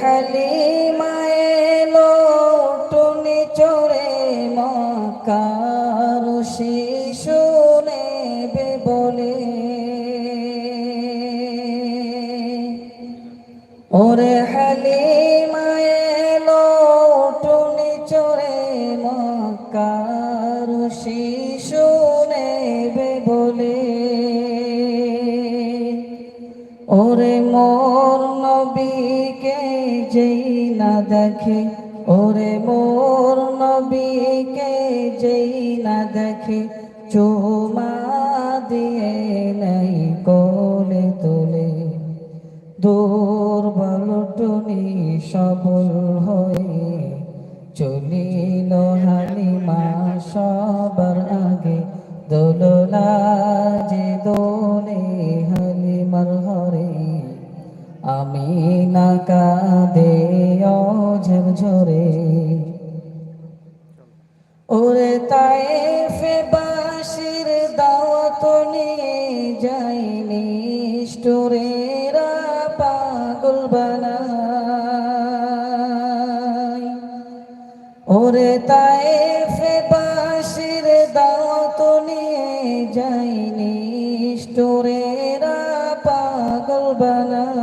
হালিমায় দেখে, ওরে মোর নবীকে যেই না দেখে, চুমা দিয়ে নেই কোলে তোলে। দুর্বল টুনি সবল হয়ে চলিল হালিমা সবার আগে। দোলনা যে দোলে হালিমার হরে আমি না বানাই ওরে তাই বাসির দাওয়াত নিয়ে যাইনি স্টোরেরা পাগল বানাই।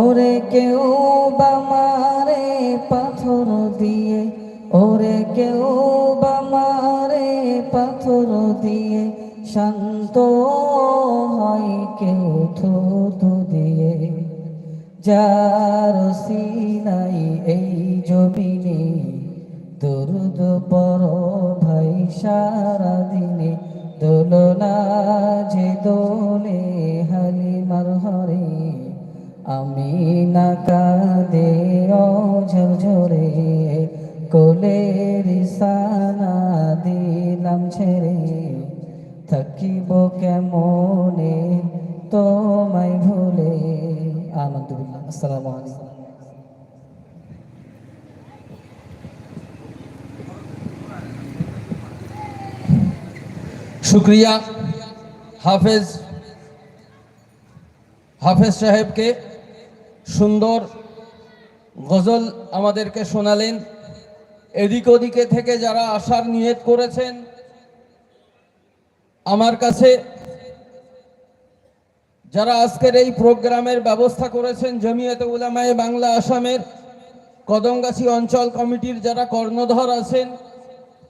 ওরে কেউ বামারে পাথর দিয়ে। ওরে কেউ বামারে পাথর দিয়ে শান্ত যার সিনাই এই জমিনে দুরুদ পর ভাই শুক্রিয়া হাফেজ হাফেজ সাহেবকে সুন্দর গজল আমাদেরকে শোনালেন। এদিক ওদিকে থেকে যারা আসার নিয়ত করেছেন, আমার কাছে যারা আজকের এই প্রোগ্রামের ব্যবস্থা করেছেন, জমিয়তে উলামায়ে বাংলা আসামের কদমগাছি অঞ্চল কমিটির যারা কর্ণধর আছেন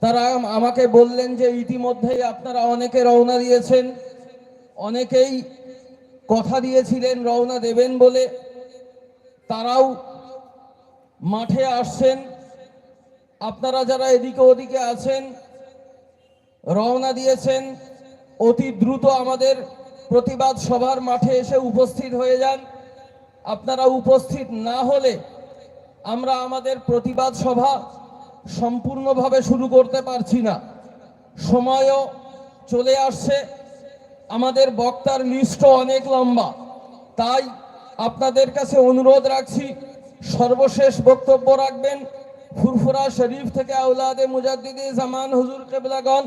তারা আমাকে বললেন যে ইতিমধ্যেই আপনারা অনেকে রওনা দিয়েছেন। অনেকেই কথা দিয়েছিলেন, রওনা দেবেন বলে। তারাও মাঠে আসছেন। আপনারা যারা এদিকে ওদিকে আছেন, রওনা দিয়েছেন, অতি দ্রুত আমাদের প্রতিবাদ সভার মাঠে এসে উপস্থিত হয়ে যান। আপনারা উপস্থিত না হলে আমরা আমাদের প্রতিবাদ সভা সম্পূর্ণভাবে শুরু করতে পারছি না। সময়ও চলে আসছে। আমাদের বক্তার লিস্টও অনেক লম্বা। তাই আপনাদের কাছে অনুরোধ রাখছি, সর্বশেষ বক্তব্য রাখবেন ফুরফুরা শরীফ থেকে আউলাদে মুজাদ্দিদি জামান হুজুর কেবলাগণ।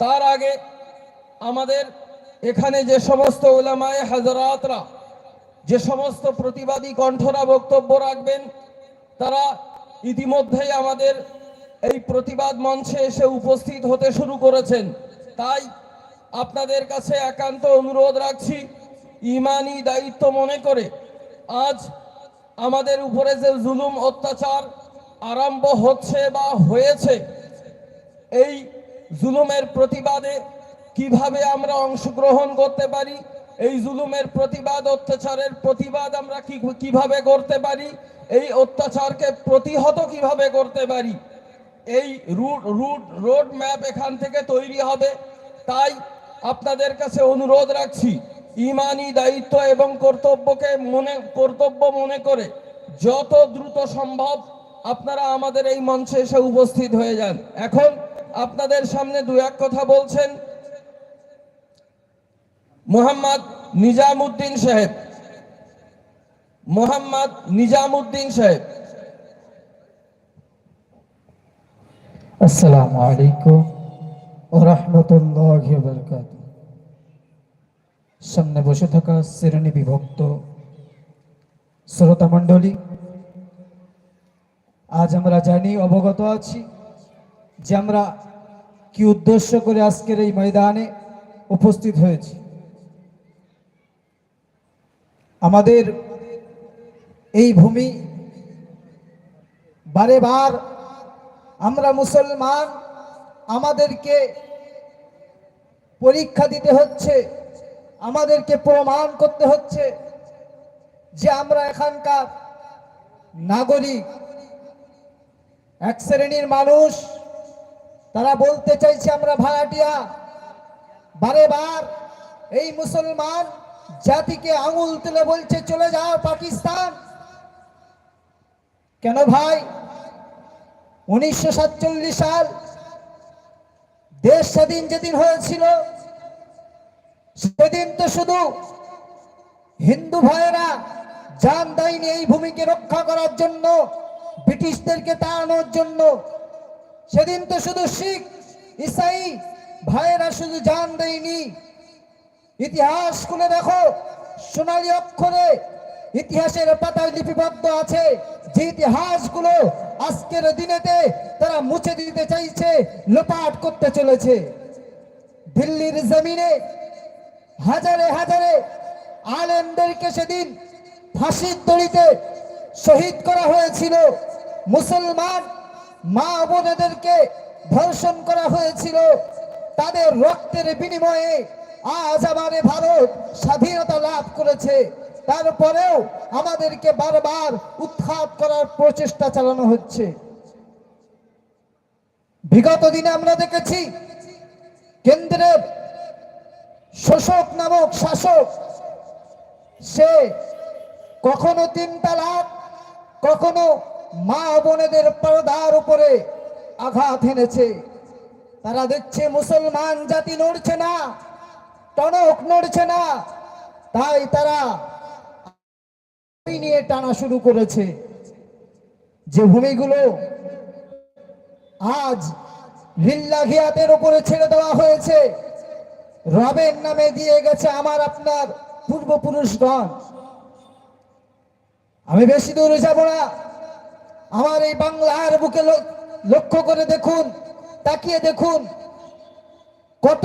তার আগে আমাদের এখানে যে সমস্ত ওলামায়ে হাজরাতরা, যে সমস্ত প্রতিবাদী কণ্ঠরা বক্তব্য রাখবেন, তারা ইতিমধ্যেই আমাদের এই প্রতিবাদ মঞ্চে এসে উপস্থিত হতে শুরু করেছেন। তাই আপনাদের কাছে একান্ত অনুরোধ রাখছি ইমানি দায়িত্ব মনে করে আজ আমাদের উপরে যে জুলুম অত্যাচার আরম্ভ হচ্ছে বা হয়েছে, এই জুলুমের প্রতিবাদে কীভাবে আমরা অংশগ্রহণ করতে পারি, এই জুলুমের প্রতিবাদ, অত্যাচারের প্রতিবাদ আমরা কীভাবে করতে পারি এই অত্যাচারকে প্রতিহত কীভাবে করতে পারি? এই রুট রুট, রোড ম্যাপ এখান থেকে তৈরি হবে। তাই আপনাদের কাছে অনুরোধ রাখছি, ইমানি দায়িত্ব এবং কর্তব্যকে মনে, কর্তব্য মনে করে যত দ্রুত সম্ভব আপনারা আমাদের এই মঞ্চে এসে উপস্থিত হয়ে যান। এখন আপনাদের সামনে দু এক কথা বলছেন মোহাম্মদ নিজামুদ্দিন সাহেব। মোহাম্মদ নিজামুদ্দিন সাহেব। আসসালামু আলাইকুম রাহমাতুল্লাহি ওয়া সামনে বসে থাকা শ্রেণি বিভক্ত শ্রোতা মণ্ডলী আজ আমরা জানি, অবগত আছি যে আমরা কি উদ্দেশ্য করে আজকের এই ময়দানে উপস্থিত হয়েছি। আমাদের এই ভূমি। বারে বার আমরা মুসলমান, আমাদেরকে পরীক্ষা দিতে হচ্ছে, আমাদেরকে প্রমাণ করতে হচ্ছে যে আমরা এখানকার নাগরিক। এক শ্রেণির মানুষ, তারা বলতে চাইছে আমরা ভাড়াটিয়া। বারে বার এই মুসলমান জাতিকে আঙুল তুলে বলছে, চলে যাও পাকিস্তান। কেন ভাই? উনিশশো সাতচল্লিশ সাল দেশ স্বাধীন যেদিন হয়েছিল, সেদিন তো শুধু হিন্দু ভাইয়েরা জান দেয়নি এই ভূমিকে রক্ষা করার জন্য, ব্রিটিশদেরকে তাড়ানোর জন্য। সেদিন তো শুধু শিখ, ইসাই ভাইয়েরা শুধু জান দেয়নি। ইতিহাস খুলে দেখো, সোনালী অক্ষরে ইতিহাসের পাতায় লিপিবদ্ধ আছে। যে ইতিহাসগুলো আজকের দিনেতে তারা মুছে দিতে চাইছে, লোপাট করতে চলেছে। দিল্লির জমিনে হাজারে হাজারে আলেমদেরকে সেদিন ফাঁসির দড়িতে শহীদ করা হয়েছিল। মুসলমান মা বোনেদেরকে ধর্ষণ করা হয়েছিল। তাদের রক্তের বিনিময়ে আজ আমাদের ভারত স্বাধীনতা লাভ করেছে। তারপরেও আমাদেরকে বারবার উৎখাত করার প্রচেষ্টা চালানো হচ্ছে। বিগত দিনে আমরা দেখেছি কেন্দ্রের শোষক নামক শাসক, সে কখনো তিন তালাক, কখনো মা বোনেদের পর্দার উপরে আঘাত এনেছে তারা দেখছে মুসলমান জাতি নড়ছে না, টনক নড়ছে না, তাই তারা নিয়ে টানা শুরু করেছে। যে ভূমিগুলো আজ লিল্লাঘিয়াতের উপরে ছেড়ে দেওয়া হয়েছে, রবের নামে দিয়ে গেছে আমার আপনার পূর্বপুরুষগণ। আমি বেশি দূরে যাব না। আমার এই বাংলার বুকে লক্ষ্য করে দেখুন, তাকিয়ে দেখুন কত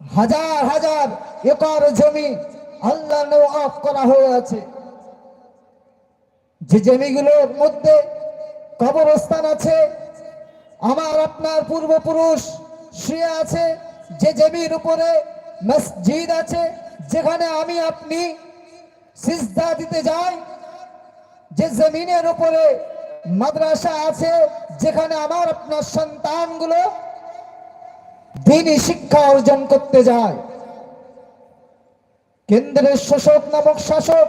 হাজার হাজার একর জমি আল্লাহ অফ করা হয়ে আছে। যে জমিগুলোর মধ্যে কবরস্থান আছে, আমার আপনার পূর্বপুরুষ শুয়ে আছে, যে জমির উপরে মসজিদ আছে, যেখানে আমি আপনি সিজদা দিতে যাই, যে জমিনের উপরে মাদ্রাসা আছে, যেখানে আমার আপনার সন্তানগুলো দিনই শিক্ষা অর্জন করতে যায়। কেন্দ্রের শোষক নামক শাসক,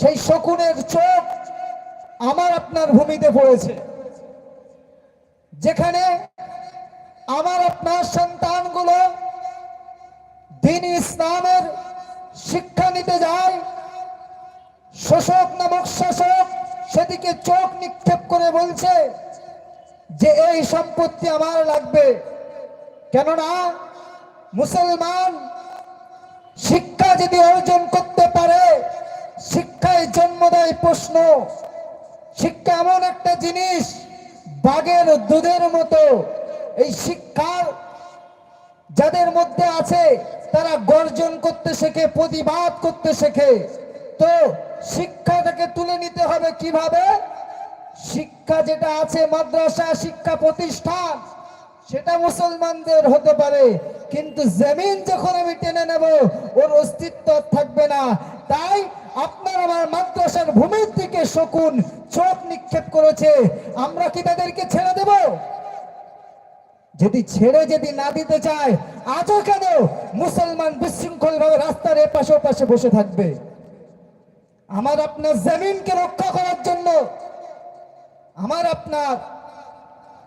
সেই শকুনের চোখ আমার আপনার ভূমিতে পড়েছে। যেখানে আমার আপনার সন্তানগুলো দিন ইসলামের শিক্ষা নিতে যায়, শোষক নামক শাসক সেদিকে চোখ নিক্ষেপ করে বলছে যে এই সম্পত্তি আমার লাগবে। কেননা মুসলমান শিক্ষা যদি অর্জন করতে পারে, শিক্ষায় জন্ম দেয় প্রশ্ন। শিক্ষা এমন একটা জিনিস, বাঘের দুধের মতো। এই শিক্ষার যাদের মধ্যে আছে, তারা গর্জন করতে শেখে, প্রতিবাদ করতে শেখে। তো শিক্ষাটাকে তুলে নিতে হবে কীভাবে? শিক্ষা যেটা আছে, মাদ্রাসা শিক্ষা প্রতিষ্ঠান সেটা মুসলমানদের হতে পারে, কিন্তু জমিন যখন আমি টেনে নেব, ওর অস্তিত্ব থাকবে না। তাই আপনার আমার মাদ্রাসার ভূমির দিকে শকুন চোখ নিক্ষেপ করেছে। আমরা কি তাদেরকে ছেড়ে দেব? যদি ছেড়ে যদি না দিতে চায়, আজও কেন মুসলমান বিশৃঙ্খল ভাবে রাস্তার এপাশে ওপাশে বসে থাকবে? আমার আপনার জমিনকে রক্ষা করার জন্য, আমার আপনার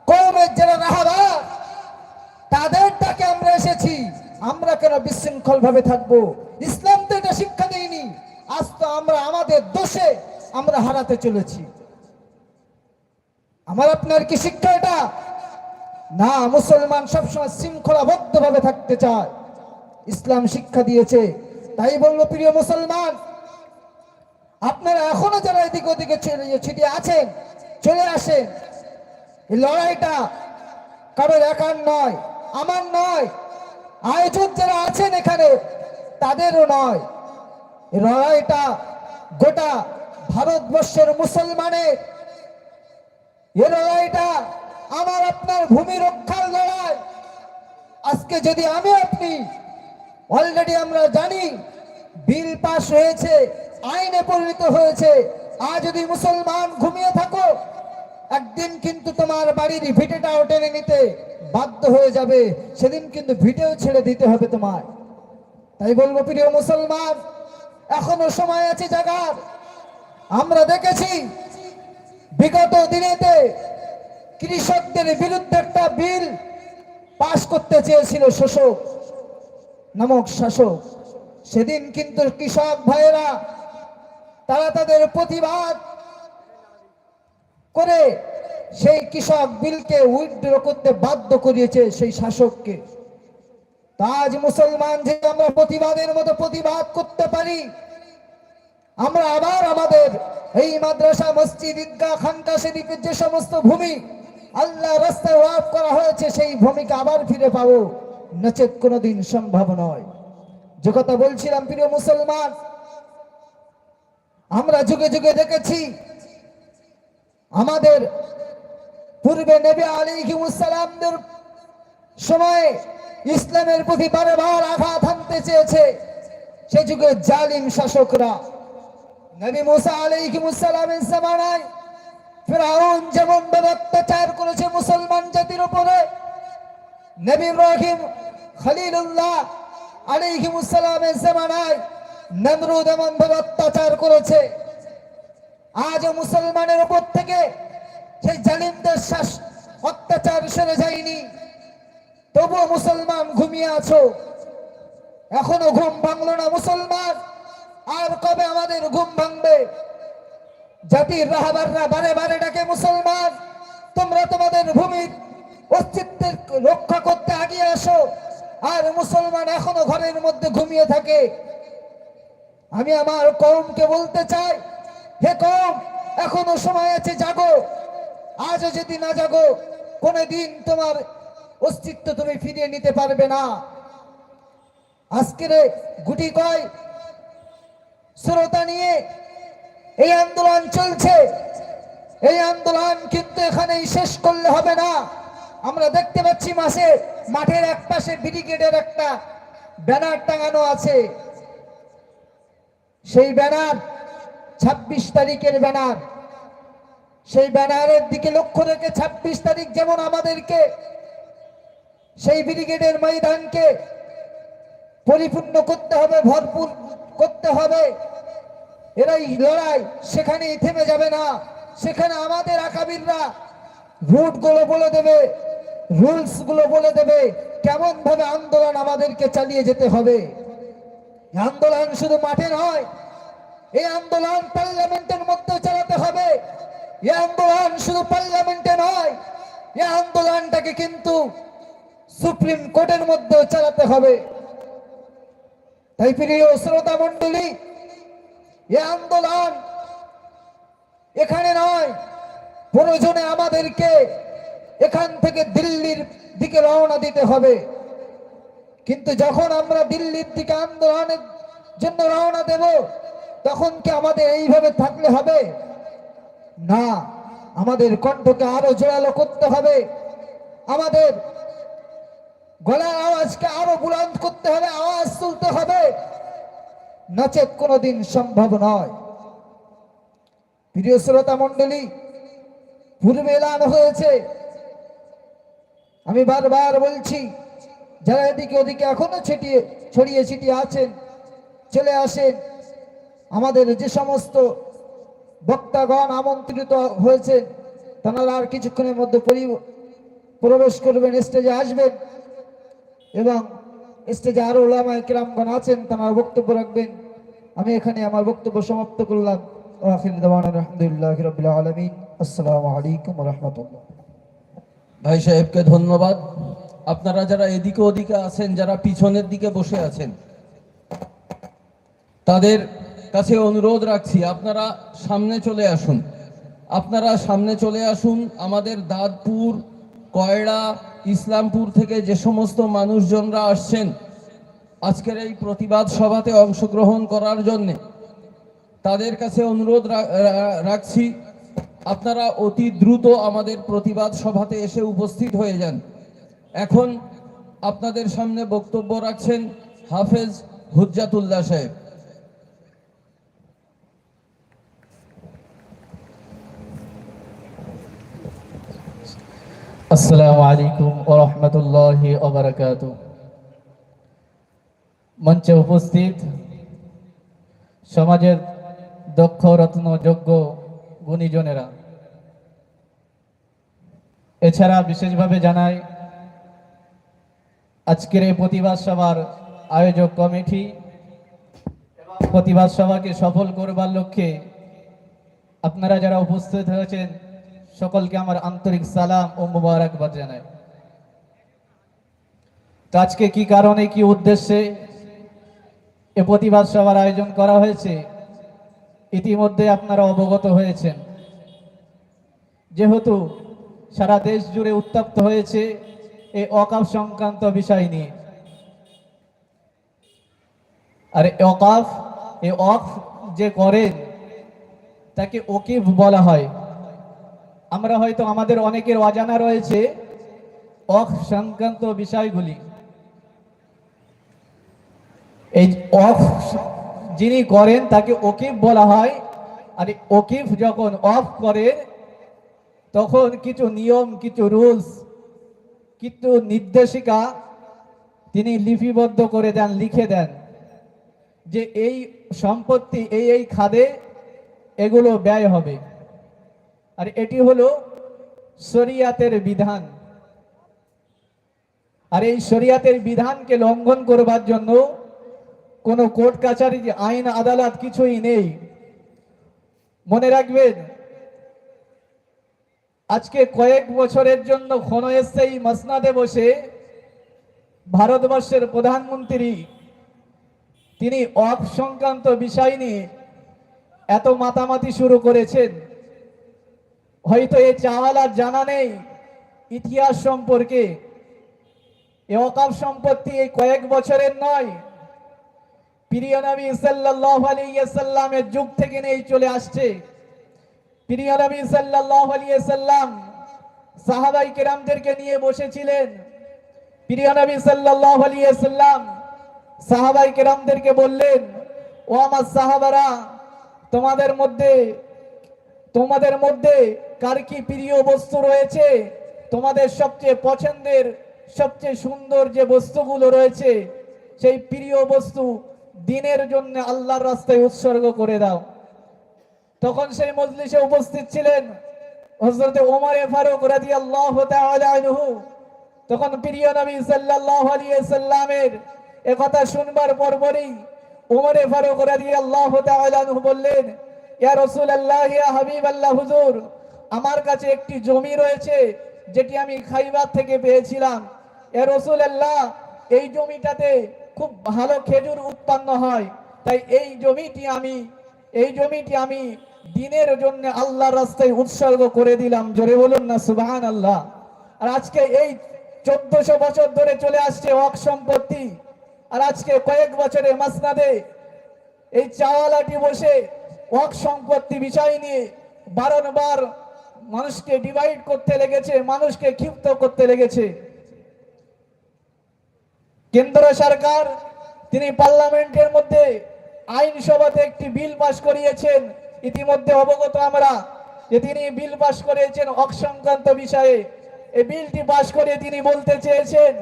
কৌমের যারা রাহাবা তাদের ডাকে আমরা এসেছি। আমরা কেন বিশৃঙ্খল ভাবে থাকব? ইসলাম তো এটা শিক্ষা দেয়নি। আজ তো আমরা আমাদের দোষে আমরা হারাতে চলেছি। আমার আপনার কি শিক্ষা এটা? না, মুসলমান সবসময় শৃঙ্খলাবদ্ধ ভাবে থাকতে চায়। ইসলাম শিক্ষা দিয়েছে। তাই বলব প্রিয় মুসলমান, আপনারা এখনও যারা এদিকে ওদিকে ছিটিয়ে আছেন, চলে আসেন। এই লড়াইটা কারোর একার নয়। আমার নয়। আয়োজক যারা আছেন এখানে, তাদেরও নয়। লড়াইটা গোটা ভারতবর্ষের মুসলমানের এ লড়াইটা আমার আপনার ভূমি রক্ষার লড়াই। আজকে যদি আমি আপনি, অলরেডি আমরা জানি, বিল পাস হয়েছে, আইনে পরিণত হয়েছে আর যদি মুসলমান ঘুমিয়ে থাকো একদিন কিন্তু তোমার বাড়ির ভিটেটাও টেনে নিতে বাধ্য হয়ে যাবে। সেদিন কিন্তু ভিটেও ছেড়ে দিতে হবে তোমার তাই বলব, প্রিয় মুসলমান, এখনও সময় আছে জাগার। আমরা দেখেছি বিগত দিনেতে কৃষকদের বিরুদ্ধে একটা বিল পাশ করতে চেয়েছিল শোষক, নামক শাসক। সেদিন কিন্তু কৃষক ভাইয়েরা, তারা তাদের প্রতিবাদ করে সেই কৃষক বিলকে উইথড্র করতে বাধ্য করিয়েছে সেই শাসককে। আজ মুসলমান যে আমরা প্রতিবাদের মতো প্রতিবাদ করতে পারি, আমরা আবার আমাদের এই মাদ্রাসা, মসজিদ, ঈদগাহ, খানকা শরীফের যে সমস্ত ভূমি, আল্লাহ রাস্তায় ওয়াফ করা হয়েছে, সেই ভূমিকে আবার ফিরে পাবো, নচেত কোনোদিন সম্ভব নয়। যে কথা বলছিলাম, প্রিয় মুসলমান, আমরা যুগে যুগে দেখেছি আমাদের পূর্বে নবী আলিহিমুসালামদের সময়ে ইসলামের প্রতি বারবার আঘাত হানতে চেয়েছে, সে যুগে জালিম শাসকরা। নবী মুসা আলাইহিমুসালামের জামানায় ফেরাউন যেমন অত্যাচার করেছে মুসলমান জাতির উপরে, নবী ইব্রাহিম খলিলুল্লাহ আলাইহিমুসালামের জামানায় নমরুদ এমন অত্যাচার করেছে। আজও মুসলমানের উপর থেকে সেই জালিমদের শ্বাস অত্যাচার সেরে যায়নি। তবুও মুসলমান ঘুমিয়ে আছো। এখনও ঘুম ভাঙলো না মুসলমান। আর কবে আমাদের ঘুম ভাঙবে? জাতির রাহাবাররা বারে বারে ডাকে মুসলমান, তোমরা তোমাদের ভূমির অস্তিত্বের রক্ষা করতে আগিয়ে আসো। আর মুসলমান এখনও ঘরের মধ্যে ঘুমিয়ে থাকে। আমি আমার কমকে বলতে চাই হে কম, এখনও সময় আছে, জাগো। আজও যদি না জাগো, কোনদিন তোমার অস্তিত্ব তুমি ফিরিয়ে নিতে পারবে না। আজকের গুটি কয়? শ্রোতা নিয়ে এই আন্দোলন চলছে। এই আন্দোলন কিন্তু এখানেই শেষ করলে হবে না। আমরা দেখতে পাচ্ছি মাসে, মাঠের এক পাশে ব্রিগেডের একটা ব্যানার টাঙানো আছে। সেই ব্যানার ছাব্বিশ তারিখের ব্যানার। সেই ব্যানারের দিকে লক্ষ্য রেখে ছাব্বিশ তারিখ যেমন আমাদেরকে সেই ব্রিগেডের ময়দানকে পরিপূর্ণ করতে হবে, ভরপুর করতে হবে। এরাই লড়াই, সেখানেই থেমে যাবে না। সেখানে আমাদের আকাবিররা রুটগুলো বলে দেবে রুলসগুলো বলে দেবে কেমন ভাবে আন্দোলন আমাদেরকে চালিয়ে যেতে হবে। আন্দোলন শুধু মাঠে নয় এই আন্দোলন পার্লামেন্টের মধ্যে চালাতে হবে। এই আন্দোলন শুধু পার্লামেন্টে নয়, এই আন্দোলনটাকে কিন্তু সুপ্রিম কোর্টের মধ্যেও চালাতে হবে। তাই প্রিয় শ্রোতা মন্ডলী এ আন্দোলন এখানে নয়, প্রয়োজনে আমাদেরকে এখান থেকে দিল্লির দিকে রওনা দিতে হবে। কিন্তু যখন আমরা দিল্লির দিকে আন্দোলনের জন্য রওনা দেব তখন কি আমাদের এইভাবে থাকলে হবে? না, আমাদের কণ্ঠকে আরও জোরালো করতে হবে। আমাদের গলার আওয়াজকে আরও বুলন্দ করতে হবে, আওয়াজ তুলতে হবে। নচেত কোনোদিন সম্ভব নয়। প্রিয় শ্রোতা মন্ডলী পূর্বে এলান হয়েছে। আমি বারবার বলছি, যারা এদিকে ওদিকে এখনও ছিটিয়ে, ছড়িয়ে ছিটিয়ে আছেন, চলে আসেন। আমাদের যে সমস্ত বক্তাগণ আমন্ত্রিত হয়েছে, তারা আর কিছুক্ষণের মধ্যে পরি- প্রবেশ করবেন, স্টেজে আসবেন এবং স্টেজে আরও ওলামায় কিরামগণ আছেন, তারা বক্তব্য রাখবেন। আমি এখানে আমার বক্তব্য সমাপ্ত করলাম। আখির আলহামদুলিল্লাহ রবিল আলমিন। আসসালামু আলাইকুম রহমতুল্লাহ। ভাই সাহেবকে ধন্যবাদ। আপনারা যারা এদিকে ওদিকে আছেন, যারা পিছনের দিকে বসে আছেন, তাদের কাছে অনুরোধ রাখছি, আপনারা সামনে চলে আসুন। আপনারা সামনে চলে আসুন, আমাদের দাঁতপুর কয়ড়া ইসলামপুর থেকে যে সমস্ত মানুষজনরা আসছেন, আজকের এই প্রতিবাদ সভাতে অংশগ্রহণ করার জন্যে। তাদের কাছে অনুরোধ রাখছি, আপনারা অতি দ্রুত আমাদের প্রতিবাদ সভাতে এসে উপস্থিত হয়ে যান। এখন আপনাদের সামনে বক্তব্য রাখছেন হাফেজ হুজ্জাতুল্লাহ সাহেব। আসসালামু আলাইকুম ও রহমতুল্লাহ ওবরাকাত মঞ্চে উপস্থিত সমাজের দক্ষ, রত্ন, যোগ্য গুণীজনেরা। এছাড়া বিশেষভাবে জানাই, আজকের এই প্রতিবাদ সভার আয়োজক কমিটি প্রতিবাদ সভাকে সফল করবার লক্ষ্যে আপনারা যারা উপস্থিত হয়েছেন সকলকে আমার আন্তরিক সালাম ও মুবারকবাদ জানাই। তো আজকে কি কারণে, কি উদ্দেশ্যে এ প্রতিবাদ সভার আয়োজন করা হয়েছে, ইতিমধ্যে আপনারা অবগত হয়েছেন। যেহেতু সারা দেশ জুড়ে উত্তপ্ত হয়েছে এই অকাপ সংক্রান্ত বিষয় নিয়ে। আর অকাফ এই অফ যে করেন, তাকে ওকিফ বলা হয়। আমরা হয়তো আমাদের অনেকের অজানা রয়েছে। অফ সংক্রান্ত বিষয়গুলি। এই অফ যিনি করেন, তাকে ওকিফ বলা হয়। আর ওকিফ যখন অফ করে, তখন কিছু নিয়ম, কিছু রুলস, কিছু নির্দেশিকা তিনি লিপিবদ্ধ করে দেন, লিখে দেন যে এই সম্পত্তি, এই এই খাদে এগুলো ব্যয় হবে। আর এটি হলো শরিয়াতের বিধান। আর এই শরিয়াতের বিধানকে লঙ্ঘন করবার জন্য কোনো কোর্ট কাছারি, আইন, আদালত কিছুই নেই। মনে রাখবেন, আজকে কয়েক বছরের জন্য ক্ষণ এই মসনাদে বসে ভারতবর্ষের প্রধানমন্ত্রী, তিনি অফ সংক্রান্ত বিষয় নিয়ে এত মাতামাতি শুরু করেছেন। হয়তো এই চাওয়ালার জানা নেই ইতিহাস সম্পর্কে। এ অকাপ সম্পত্তি এই কয়েক বছরের নয়। প্রিয় নবী সাল্লাল্লাহু আলাইহি সাল্লামের যুগ থেকে নেই চলে আসছে। প্রিয় নবী সাল্লাল্লাহু আলাইহি সাহাবাই কেরামদেরকে নিয়ে বসেছিলেন। প্রিয় নবী সাল্লাল্লাহু আলাইহি সাহাবাই কেরামদেরকে বললেন, ও আমার সাহাবারা, তোমাদের মধ্যে তোমাদের মধ্যে কার কি প্রিয় বস্তু রয়েছে? তোমাদের সবচেয়ে পছন্দের, সবচেয়ে সুন্দর যে বস্তুগুলো রয়েছে, সেই প্রিয় বস্তু দিনের জন্য আল্লাহর রাস্তায় উৎসর্গ করে দাও। তখন সেই মজলিসে উপস্থিত ছিলেন হযরত ওমরে ফারুক তাআলা আনহু। তখন প্রিয় নবী সাল্লাল্লাহু আলাইহি সাল্লামের একথা শুনবার পরপরই ওমরে ফারুক তাআলা আনহু বললেন ইয়া রাসূলুল্লাহ, ইয়া হাবিবাল্লাহ, হুজুর, আমার কাছে একটি জমি রয়েছে, যেটি আমি খাইবার থেকে পেয়েছিলাম। ইয়া রাসূলুল্লাহ, এই জমিটাতে খুব ভালো খেজুর উৎপন্ন হয়। তাই এই জমিটি আমি, এই জমিটি আমি দিনের জন্য আল্লাহর রাস্তায় উৎসর্গ করে দিলাম। জোরে বলুন না সুবহান আল্লাহ আর আজকে এই চোদ্দশো বছর ধরে চলে আসছে অক সম্পত্তি। আর আজকে কয়েক বছরে মাসনাদে এই চাওয়ালাটি বসে ওয়াক সম্পত্তি বিষয় নিয়ে বারংবার মানুষকে ডিভাইড করতে লেগেছে, মানুষকে ক্ষিপ্ত করতে লেগেছে। কেন্দ্র সরকার, তিনি পার্লামেন্টের মধ্যে আইনসভাতে একটি বিল পাশ করিয়েছেন। ইতিমধ্যে অবগত আমরা যে তিনি বিল পাশ করিয়েছেন অক সংক্রান্ত বিষয়ে। এই বিলটি পাশ করে তিনি বলতে চেয়েছেন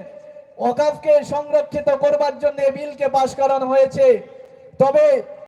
ওকাফকে সংরক্ষিত করবার জন্য এই বিলকে পাশ করানো হয়েছে। তবে